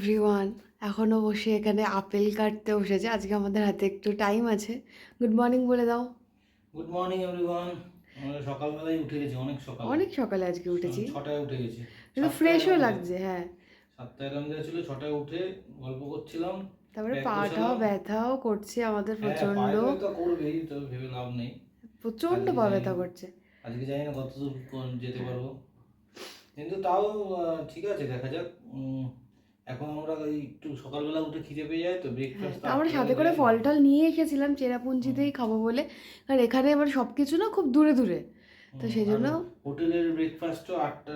Everyone এখনও বসে এখানে আপেল কাটতে বসেছে। আজকে আমাদের হাতে একটু টাইম আছে। গুড মর্নিং বলে দাও। গুড মর্নিং এভরিওয়ান আমরা সকালবেলায় উঠে গেছি অনেক সকাল। অনেক সকালে আজকে উঠেছি। ছটায় উঠে গেছি। কিন্তু ফ্রেশও লাগছে হ্যাঁ। সাতটায় অ্যালার্ম ছিল ছটায় উঠে গল্প করছিলাম। তারপরে পাটাও ব্যথাও করছে আমাদের হ্যাঁ, প্রচণ্ড করবেই তো ভেবে লাভ নেই। প্রচণ্ড পা ব্যথা করছে। আজকে জানি না কত দূর যেতে পারব। কিন্তু তাও ঠিক আছে দেখা যাক। এখন আমরা একটু সকালবেলা উঠে খিদে পেয়ে যায় তো হ্যাঁ, ব্রেকফাস্ট আমরা সাথে করে ফল টল নিয়ে এসেছিলাম চেরাপুঞ্জিতেই খাব বলে। কারণ এখানে আবার সব কিছু না খুব দূরে দূরে। তো সেই জন্য হোটেলের ব্রেকফাস্টও আটটা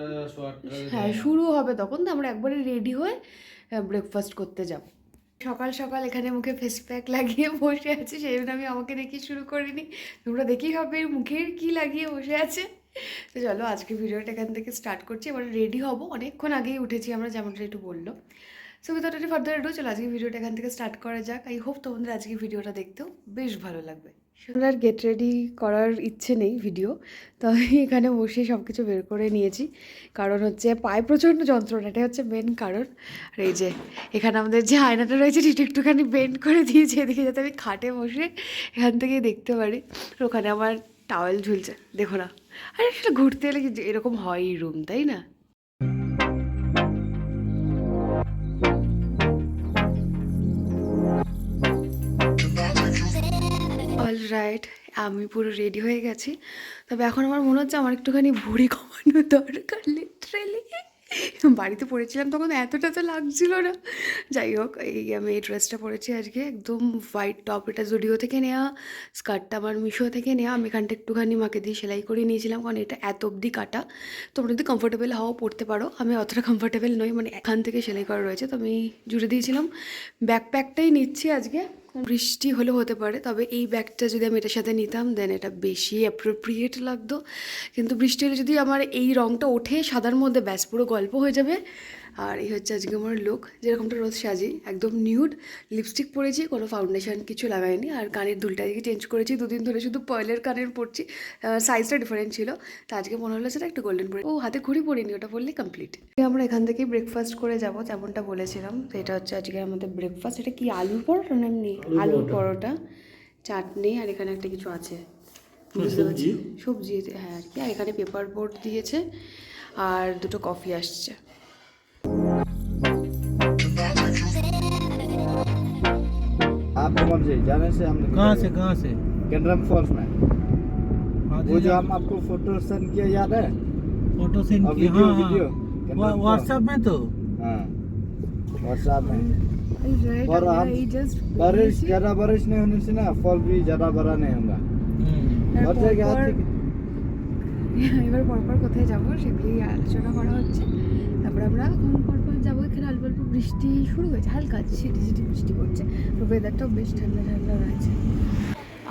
হ্যাঁ শুরু হবে তখন। তো আমরা একবারে রেডি হয়ে ব্রেকফাস্ট করতে যাব। সকাল সকাল এখানে মুখে ফেস প্যাক লাগিয়ে বসে আছে। সেই জন্য আমি আমাকে দেখি শুরু করিনি। তোমরা দেখি হবে মুখের কি লাগিয়ে বসে আছে। তো চলো আজকে ভিডিওটা এখান থেকে স্টার্ট করছি। এবার রেডি হব। অনেকক্ষণ আগেই উঠেছি আমরা, যেমনটা একটু বলল। So without any further ado চলো আজকে ভিডিওটা এখান থেকে স্টার্ট করা যাক। আই হোপ তোমাদের আজকে ভিডিওটা দেখতেও বেশ ভালো লাগবে। আর গেট রেডি করার ইচ্ছে নেই ভিডিও তো আমি এখানে বসে সব কিছু বের করে নিয়েছি। কারণ হচ্ছে পায়ে প্রচণ্ড যন্ত্রণা, এটাই হচ্ছে মেন কারণ। আর এই যে, এখানে আমাদের যে আয়নাটা রয়েছে, সেটা একটুখানি বেন্ড করে দিয়েছি। এদিকে যাতে আমি খাটে বসে এখান থেকেই দেখতে পারি। ওখানে আমার টাওয়েল ঝুলছে, দেখো না। আর আসলে ঘুরতে এলে এরকম হয়ই রুম তাই না? অল রাইট আমি পুরো রেডি হয়ে গেছি। তবে এখন আমার মনে হচ্ছে আমার একটুখানি ভুড়ি কমানো দরকার লিটারেলি বাড়িতে পড়েছিলাম তখন এতটা তো লাগছিল না। যাই হোক, এই আমি এই ড্রেসটা পরেছি আজকে একদম হোয়াইট টপ এটা জুডিও থেকে নেওয়া স্কার্টটা আমার মিশো থেকে নেওয়া আমি এখানটা একটুখানি মাকে দিয়ে সেলাই করে নিয়েছিলাম, কারণ এটা এত অবধি কাটা। তোমরা যদি কমফোর্টেবল হও পড়তে পারো। আমি অতটা কমফোর্টেবল নই মানে এখান থেকে সেলাই করা রয়েছে, তো আমি জুড়ে দিয়েছিলাম। ব্যাকপ্যাকটাই নিচ্ছি আজকে। বৃষ্টি হলেও হতে পারে, তবে এই ব্যাগটা যদি আমি এটার সাথে নিতাম দেন এটা বেশি অ্যাপ্রোপ্রিয়েট লাগতো। কিন্তু বৃষ্টি হলে যদি আমার এই রঙটা ওঠে, সাদার মধ্যে, ব্যাস পুরো গল্প হয়ে যাবে। আর এই হচ্ছে আজকে আমার লুক যেরকমটা রোজ সাজি, একদম নিউড লিপস্টিক পরেছি, কোনো ফাউন্ডেশন কিছু লাগাইনি, আর কানের দুলটা আজকে চেঞ্জ করেছি, দুদিন ধরে শুধু পয়েলের কানের পরছি সাইজটা ডিফারেন্ট ছিল, তো আজকে মনে হলো সেটা একটু গোল্ডেন পরে ও, হাতে ঘড়ি পরিনি, ওটা পরলে কমপ্লিট আমরা এখান থেকেই ব্রেকফাস্ট করে যাব, যেমনটা বলেছিলাম, তো এটা হচ্ছে আজকে আমাদের ব্রেকফাস্ট এটা কি আলুর পরোটা না এমনি আলুর পরোটা চাটনি আর এখানে একটা কিছু আছে বুঝতে পারছি সবজি হ্যাঁ আর কি আর এখানে পেপার বোর্ড দিয়েছে আর দুটো কফি আসছে आपको मर्जी जाने से हम कहाँ से कहाँ से कैंड्रम फॉल्स में हाँ वो जो हम आपको फोटो सेंड किया याद है फोटो सेंड और किया वीडियो हाँ वीडियो हाँ कैंड्रम व्हाट्सएप में तो हाँ व्हाट्सएप में Right, और আমরা हम এই just बारिश বেরিয়েছি। ज्यादा बारिश नहीं होने से ना फॉल भी ज्यादा बड़ा नहीं होगा हम्म। और जगह পরপর- आती এবার পরপর কোথায় যাবো সেগুলি আলোচনা করা হচ্ছে তারপরে আমরা এখন পরপর যাবো এখানে অল্প অল্প বৃষ্টি শুরু হয়েছে হালকা ছিটি ছিটি বৃষ্টি পড়ছে তো ওয়েদারটাও বেশ ঠান্ডা ঠান্ডা রয়েছে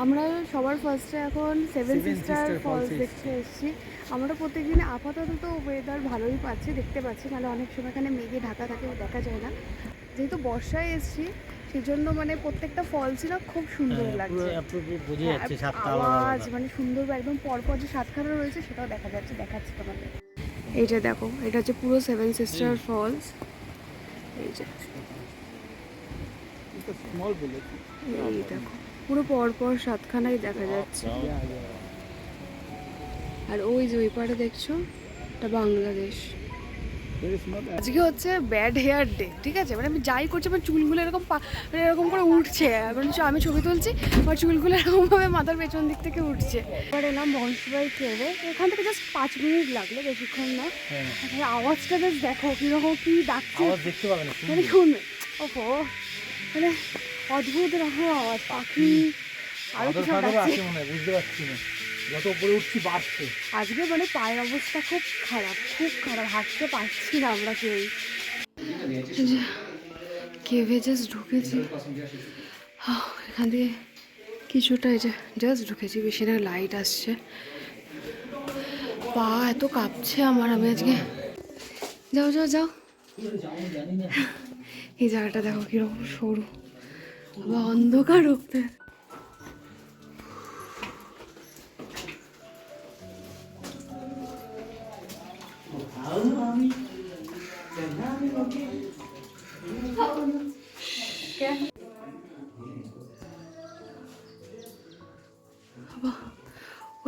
আমরা সবার ফার্স্টে এখন সেভেন সিস্টার ফলস দেখতে এসেছি আমরা প্রত্যেকদিন আপাতত তো ওয়েদার ভালোই পাচ্ছি দেখতে পাচ্ছি নাহলে অনেক সময় এখানে মেঘে ঢাকা থাকে দেখা যায় না যেহেতু বর্ষায় এসেছি সেজন্য মানে প্রত্যেকটা ফলসই না খুব সুন্দর লাগছে। হ্যাঁ, আওয়াজ মানে সুন্দর একদম পরপর যে সাতখানা রয়েছে সেটাও দেখা যাচ্ছে দেখাচ্ছি তোমাদের। এইটা দেখো এটা হচ্ছে পুরো সেভেন সিস্টার ফলস এই যে। এই দেখো পুরো পরপর সাতখানাই দেখা যাচ্ছে। আর ওই যে ওই পাড়ে দেখছ এটা বাংলাদেশ। আজকে হচ্ছে ব্যাড হেয়ার ডে ঠিক আছে? মানে আমি যাই করছি আমার চুলগুলো এরকম মানে এরকম করে উঠছে। চ- আমি ছবি তুলছি আমার চুলগুলো এরকমভাবে মাথার পেছন দিক থেকে উঠছে। এবার এলাম বংশবাই ট্রেনে এখান থেকে জাস্ট পাঁচ মিনিট লাগল বেশিক্ষণ না। হ্যাঁ। আওয়াজটা বেশ দেখো কীরকম কী ডাকছে। মানে শুনবে। ওহো মানে অদ্ভুত রকম আওয়াজ পাখি। আরও কি সব ডাকছে আছে? মনে হয় বুঝতে পারছি না। যত উপরে উঠছি বাড়ছে। আজকে মানে পায়ের অবস্থা খুব খারাপ খুব খারাপ, হাঁটতে পারছি না আমরা কেউ। কেভে জাস্ট ঢুকেছি। এখান থেকে কিছুটা এই যে জাস্ট ঢুকেছি, বেশি না লাইট আসছে। পা এত কাঁপছে আমার, আমি আজকে যাও যাও যাও। এই জায়গাটা দেখো কীরকম সরু, আবার অন্ধকার উঠতে।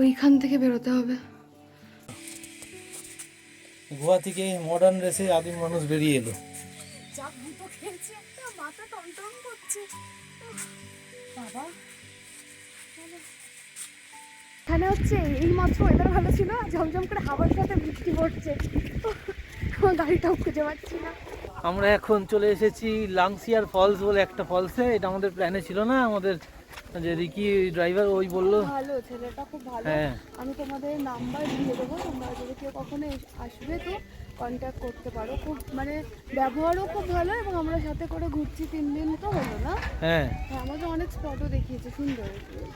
ওইখান থেকে বেরোতে হবে। গোয়া থেকে মডার্ন রেসে আদিম মানুষ বেরিয়ে এলো। যা ভূত খেয়েছে একটা মাথা টনটন করছে। বাবা। এখানে হচ্ছে এই মাত্র ওয়েদার ভালো ছিল ঝমঝম করে হাওয়ার সাথে বৃষ্টি পড়ছে। গাড়িটাও খুঁজে পাচ্ছি না। আমরা এখন চলে এসেছি লাংসিয়ার ফলস বলে একটা ফলসে এটা আমাদের প্ল্যানে ছিল না আমাদের যে রিকি ড্রাইভার ওই বলল। ভালো ছেলেটা খুব ভালো। হ্যাঁ। আমি তোমাদের নাম্বার দিয়ে দেবো তোমরা যদি কেউ কখনো আসবে তো কন্ট্যাক্ট করতে পারো। খুব মানে ব্যবহারও খুব ভালো এবং আমরা সাথে করে ঘুরছি তিন দিন তো হলো না। হ্যাঁ। হ্যাঁ আমাকে অনেক স্পটও দেখিয়েছে সুন্দর।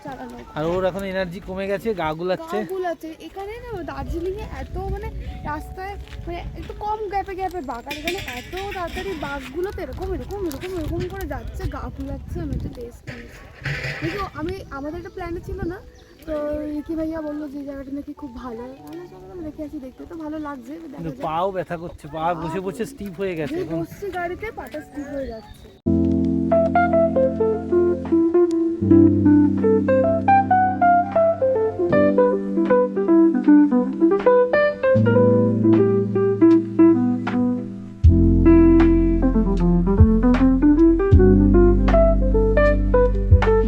চালানো। আর ওর এখন এনার্জি কমে গেছে গা গুলাচ্ছে? গাগুল আছে এখানে না দার্জিলিং এ এত মানে রাস্তায় মানে একটু কম গ্যাপে গ্যাপে বাঘ আর এখানে এত তাড়াতাড়ি বাঘগুলো তো এরকম এরকম এরকম এরকম করে যাচ্ছে গা ফুলাচ্ছে আমি একটা টেস্ট নিয়েছি কিন্তু আমি আমাদের একটা প্ল্যানে ছিল না তো রিকি ভাইয়া বলল যে জায়গাটা নাকি খুব ভালো। ভাবলাম আছি দেখতে তো ভালো লাগছে পাও ব্যথা করছে পা বসে বসে স্টিপ হয়ে গেছে বসছি গাড়িতে পাটা স্লিপ হয়ে যাচ্ছে।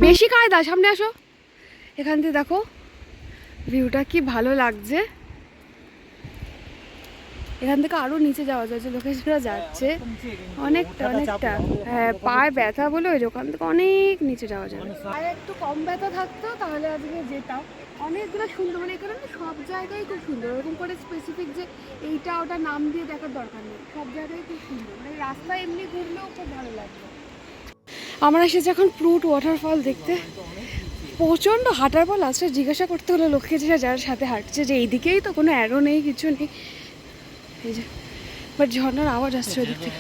বেশি কায়দা সামনে আসো। এখান থেকে দেখো ভিউটা কি ভালো লাগছে। এখান থেকে আরও নিচে যাওয়া যায় যে লোকেশনরা যাচ্ছে অনেকটা অনেকটা হ্যাঁ পায়ে ব্যথা বলে ওই যে ওখান থেকে অনেক নিচে যাওয়া যাবে পায়ে একটু কম ব্যথা থাকতো তাহলে আজকে যেতাম। অনেকগুলো সুন্দর মানে এখানে সব জায়গায় খুব সুন্দর। ওরকম করে স্পেসিফিক যে এইটা ওটা নাম দিয়ে দেখার দরকার নেই। সব জায়গায় খুব সুন্দর। মানে রাস্তায় এমনি ঘুরলেও খুব ভালো লাগবে আমরা এসেছি এখন ফ্রুট ওয়াটারফল দেখতে। প্রচণ্ড হাঁটার পর লাস্টে জিজ্ঞাসা করতে হলো লোককে যে যার সাথে হাঁটছে যে এইদিকেই তো কোনো অ্যারো নেই কিছু নেই। এই যে বাট ঝর্ণার আওয়াজ আসছে থেকে।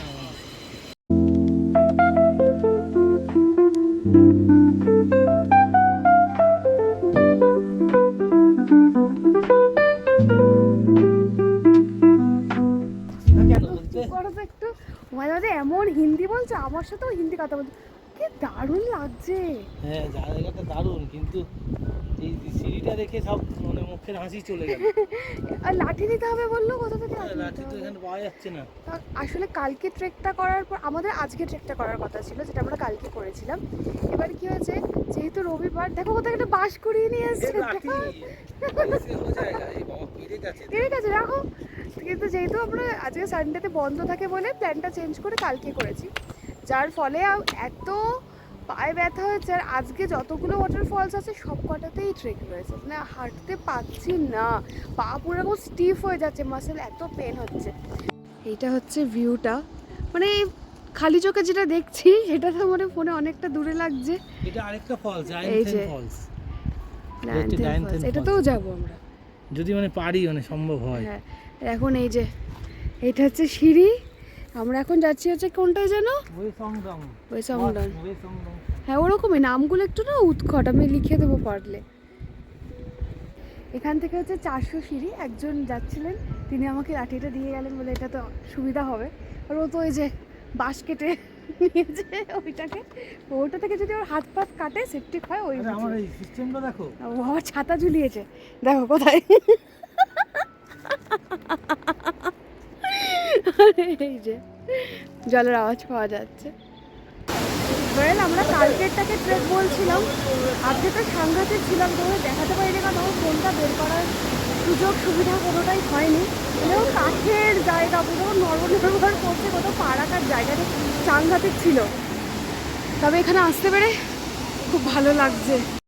বলতে তো একটু। মাঝে মাঝে এমন হিন্দি বলছে আমার সাথেও হিন্দি কথা বলছে। কি দারুণ লাগছে। হ্যাঁ জায়গাটা দারুণ কিন্তু সিঁড়িটা দেখে সব মানে মুখের হাসি চলে গেল। আর লাঠি নিতে হবে বলল? কোথা থেকে লাঠি তো এখানে পাওয়া যাচ্ছে না। আসলে কালকে ট্রেকটা করার পর আমাদের আজকে ট্রেকটা করার কথা ছিল যেটা আমরা কালকে করেছিলাম। এবার কি হয়েছে? যেহেতু রবিবার দেখো কোথায় একটা বাস করিয়ে নিয়ে এসছে পেরে গেছে। রাখো কিন্তু যেহেতু আমরা আজকে সানডেতে বন্ধ থাকে বলে প্ল্যানটা চেঞ্জ করে কালকে করেছি যার ফলে এত পায়ে ব্যথা হয়েছে আর আজকে যতগুলো ওয়াটারফলস আছে সব কটাতেই ট্রেক রয়েছে। মানে হাঁটতে পাচ্ছি না। পা পুরো এরকম স্টিফ হয়ে যাচ্ছে মাসেল এত পেন হচ্ছে। এইটা হচ্ছে ভিউটা মানে খালি চোখে যেটা দেখছি সেটা তো মানে ফোনে অনেকটা দূরে লাগছে। এটা আরেকটা ফলস এই যে। ফলস। এটাতেও যাব আমরা। যদি মানে পারি মানে সম্ভব হয়। হ্যাঁ। এখন এই যে এটা হচ্ছে সিঁড়ি। আমরা এখন যাচ্ছি হচ্ছে কোনটায় যেন হ্যাঁ ওরকমই। নামগুলো একটু না উৎকট আমি লিখে দেবো পারলে। এখান থেকে হচ্ছে চারশো সিঁড়ি। একজন যাচ্ছিলেন তিনি আমাকে লাঠিটা দিয়ে গেলেন বলে এটা তো সুবিধা হবে। আর ও তো ওই যে বাঁশ কেটে নিয়েছে ওইটাকে। ওটা থেকে যদি ওর হাত পাত কাটে সেপটিক হয় ওই আরে আমার এই সিস্টেমটা দেখো। ও ছাতা ঝুলিয়েছে। দেখো কোথায়। এই যে, জলের আওয়াজ পাওয়া যাচ্ছে। ওয়েল আমরা কালকেরটাকে ট্রেক বলছিলাম। আজকে তো সাংঘাতিক ছিলাম, তবে দেখাতে পারিনি কারণ আমার ফোনটা বের করার সুযোগ সুবিধা কোনোটাই হয়নি। এও কাঠের জায়গা, পুরো নরবর করছে কত পা রাখার জায়গাটা সাংঘাতিক ছিল। তবে এখানে আসতে পেরে খুব ভালো লাগছে।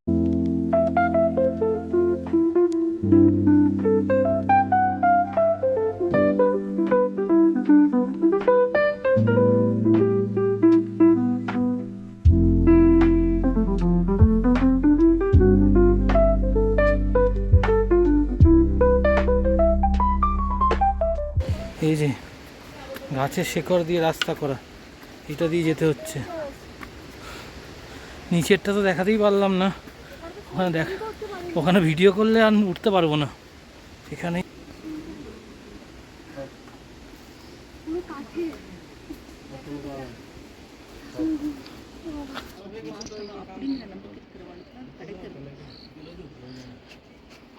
এই যে গাছের শেকড় দিয়ে রাস্তা করা এটা দিয়ে যেতে হচ্ছে। নিচেরটা তো দেখাতেই পারলাম না। ওখানে দেখ ওখানে ভিডিও করলে আর উঠতে পারব না। এখানে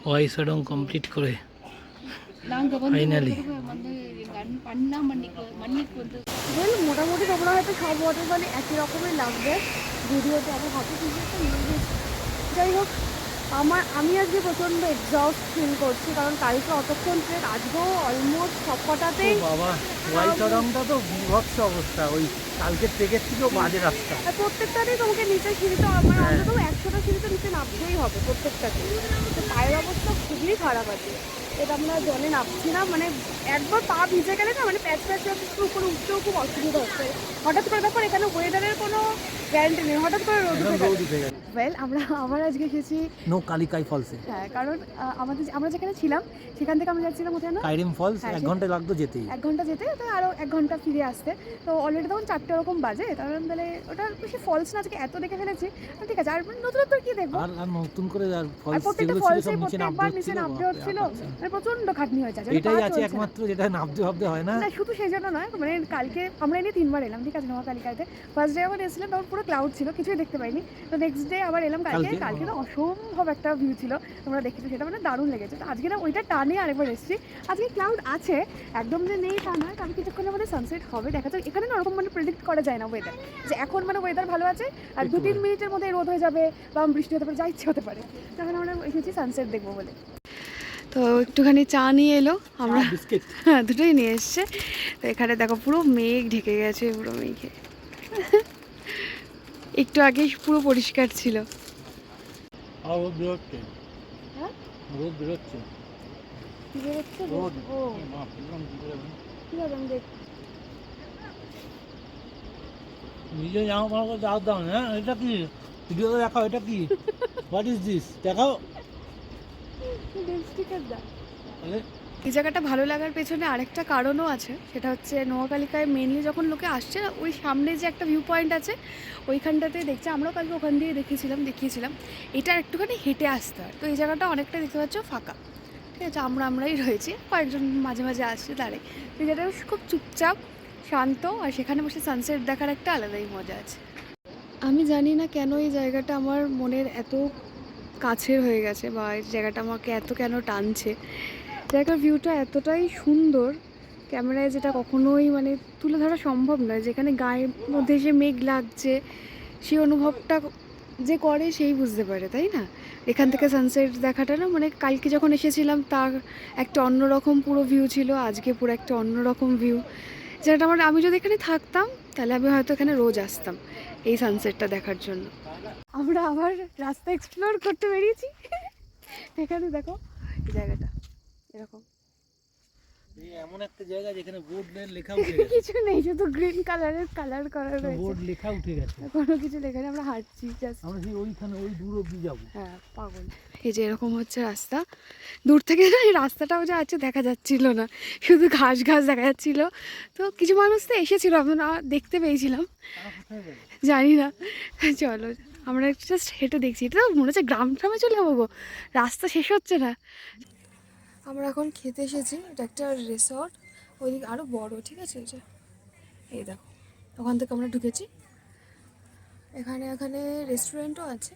ওয়াইস কমপ্লিট করে। ফাইনালি মোটামুটি তোমরা হয়তো সব ওয়াটার মানে একই রকমের লাগবে। ভিডিওতে আমার হাতে যাই হোক আমার আমি আজকে প্রচণ্ড এক্সস্ট ফিল করছি কারণ কালকে অতক্ষণ ট্রেন আজকেও অলমোস্ট সব কটাতেই বাবা তো বিভৎস অবস্থা ওই কালকের থেকে থেকেও বাজে রাস্তা। আর প্রত্যেকটাতেই তোমাকে নিচে সিঁড়িতে আমার অন্তত একশোটা সিঁড়িতে নিচে নামতেই হবে প্রত্যেকটাতে তো পায়ের অবস্থা খুবই খারাপ আছে। এটা আমরা জলে নামছি না মানে একবার পা ভিজে গেলে না মানে প্যাচ প্যাচ উপরে উঠতেও খুব অসুবিধা হচ্ছে। হঠাৎ করে দেখো এখানে ওয়েদারের কোনো গ্যারান্টি নেই। হঠাৎ করে রোদ উঠে গেল ওয়েল আমরা আবার আজকে এসেছি নো কালিকাই ফলসে হ্যাঁ কারণ আমাদের আমরা যেখানে ছিলাম সেখান থেকে আমরা যাচ্ছিলাম কোথায় না? কাইরিম ফলস হ্যাঁ, এক ঘণ্টা লাগতো যেতেই। এক ঘণ্টা যেতে তো আরও এক ঘণ্টা ফিরে আসতে। তো অলরেডি তখন চারটে ওরকম বাজে কারণ তাহলে ওটা বেশি ফলস না আজকে এত দেখে ফেলেছি। ঠিক আছে আর নতুনত্ব কি দেখব? আর আর নতুন করে আর আর ফলস প্রত্যেকটা ছিল ফলসে সব নিচে নামতে প্রত্যেকবার নিচে নামতে হচ্ছিল। আর মানে প্রচণ্ড খাটনি হয়েছে এটাই আছে একমাত্র যেটা নামতে ভাবতে হয় না? শুধু সেই জন্য নয় মানে কালকে আমরা এনে তিনবার এলাম ঠিক আছে নোয়াকালিকাতে ফার্স্ট ডে আবার এসেছিলাম তখন পুরো ক্লাউড ছিল কিছুই দেখতে পাইনি। তো নেক্সট ডে আবার এলাম কালকে। কালকে? না অসম্ভব একটা ভিউ ছিল। তোমরা দেখেছ সেটা মানে দারুণ লেগেছে। তো আজকে না ওইটা টানে আরেকবার এসেছি। আজকে ক্লাউড আছে। একদম যে নেই তা নয় কারণ কিছুক্ষণের মধ্যে সানসেট হবে। দেখা যাক এখানে না ওরকম মানে প্রেডিক্ট করা যায় না ওয়েদার যে এখন মানে ওয়েদার ভালো আছে আর দু তিন মিনিটের মধ্যে রোদ হয়ে যাবে বা বৃষ্টি হতে পারে যা ইচ্ছে হতে পারে। তখন আমরা এসেছি সানসেট দেখব বলে। তো একটুখানি চা নিয়ে এলো। আমরা বিস্কিট? হ্যাঁ দুটোই নিয়ে এসছে। তো এখানে দেখো পুরো মেঘ ঢেকে গেছে পুরো মেঘে। একটু আগে পুরো পরিষ্কার ছিল। আর রোদ বেরোচ্ছে হ্যাঁ? রোদ বেরোচ্ছে নিজে জামা কাপড় করে দাও দাও হ্যাঁ? এটা কি? ভিডিওতে দেখাও এটা কি? হোয়াট ইজ দিস দেখাও। লিপস্টিকের তাহলে এই জায়গাটা ভালো লাগার পেছনে আরেকটা কারণও আছে। সেটা হচ্ছে নোয়াকালিকায় মেনলি যখন লোকে আসছে, ওই সামনে যে একটা ভিউ পয়েন্ট আছে, ওইখানটাতে দেখছে, আমরাও কালকে ওখান দিয়ে দেখিয়েছিলাম দেখিয়েছিলাম। এটা একটুখানি হেঁটে আসতে হয়। তো এই জায়গাটা অনেকটা দেখতে পাচ্ছ ফাঁকা। ঠিক আছে, আমরা আমরাই রয়েছি। কয়েকজন মাঝে মাঝে আসছে দাঁড়ে তো এই জায়গাটা খুব চুপচাপ, শান্ত, আর সেখানে বসে সানসেট দেখার একটা আলাদাই মজা আছে। আমি জানি না কেন এই জায়গাটা আমার মনের এত কাছের হয়ে গেছে, বা এই জায়গাটা আমাকে এত কেন টানছে। জায়গার ভিউটা এতটাই সুন্দর, ক্যামেরায় যেটা কখনোই মানে তুলে ধরা সম্ভব নয়। যেখানে গায়ের মধ্যে এসে মেঘ লাগছে, সেই অনুভবটা যে করে সেই বুঝতে পারে, তাই না? এখান থেকে সানসেট দেখাটা না মানে কালকে যখন এসেছিলাম, তার একটা অন্যরকম পুরো ভিউ ছিল, আজকে পুরো একটা অন্যরকম ভিউ যেটা আমার, আমি যদি এখানে থাকতাম, তাহলে আমি হয়তো এখানে রোজ আসতাম এই সানসেটটা দেখার জন্য। আমরা আবার রাস্তা এক্সপ্লোর করতে বেরিয়েছি। এখানে দেখো জায়গাটা। এরকম। এমন একটা জায়গা যেখানে বোর্ড লেখা উঠে গেছে। কিছু নেই শুধু গ্রিন কালারের কালার করা রয়েছে। বোর্ড লেখা উঠে গেছে। কোনো কিছু লেখা নেই আমরা হাঁটছি জাস্ট আমরা সেই ওইখানে ওই দূর অব্দি যাব। হ্যাঁ পাগল। এই যে এরকম হচ্ছে রাস্তা। দূর থেকে না এই রাস্তাটাও যে আছে দেখা যাচ্ছিল না। শুধু ঘাস ঘাস দেখা যাচ্ছিল। তো কিছু মানুষ তো এসেছিল আমরা দেখতে পেয়েছিলাম। জানি না। চলো আমরা জাস্ট হেঁটে দেখছি। এটা তো মনে হচ্ছে গ্রাম ট্রামে চলে যাব গো। রাস্তা শেষ হচ্ছে না। আমরা এখন খেতে এসেছি এটা একটা রিসর্ট ওইদিকে আরও বড় ঠিক আছে যে এই দেখো ওখান থেকে আমরা ঢুকেছি। এখানে এখানে রেস্টুরেন্টও আছে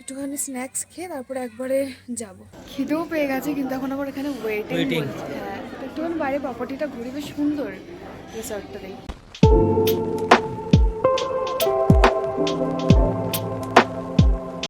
একটুখানি স্ন্যাক্স খেয়ে তারপরে একবারে যাব। খিদেও পেয়ে গেছে কিন্তু এখন আবার এখানে ওয়েটিং. হ্যাঁ একটুখানি বাইরে প্রপার্টিটা ঘুরে বেশ সুন্দর রিসর্টটা দেখি।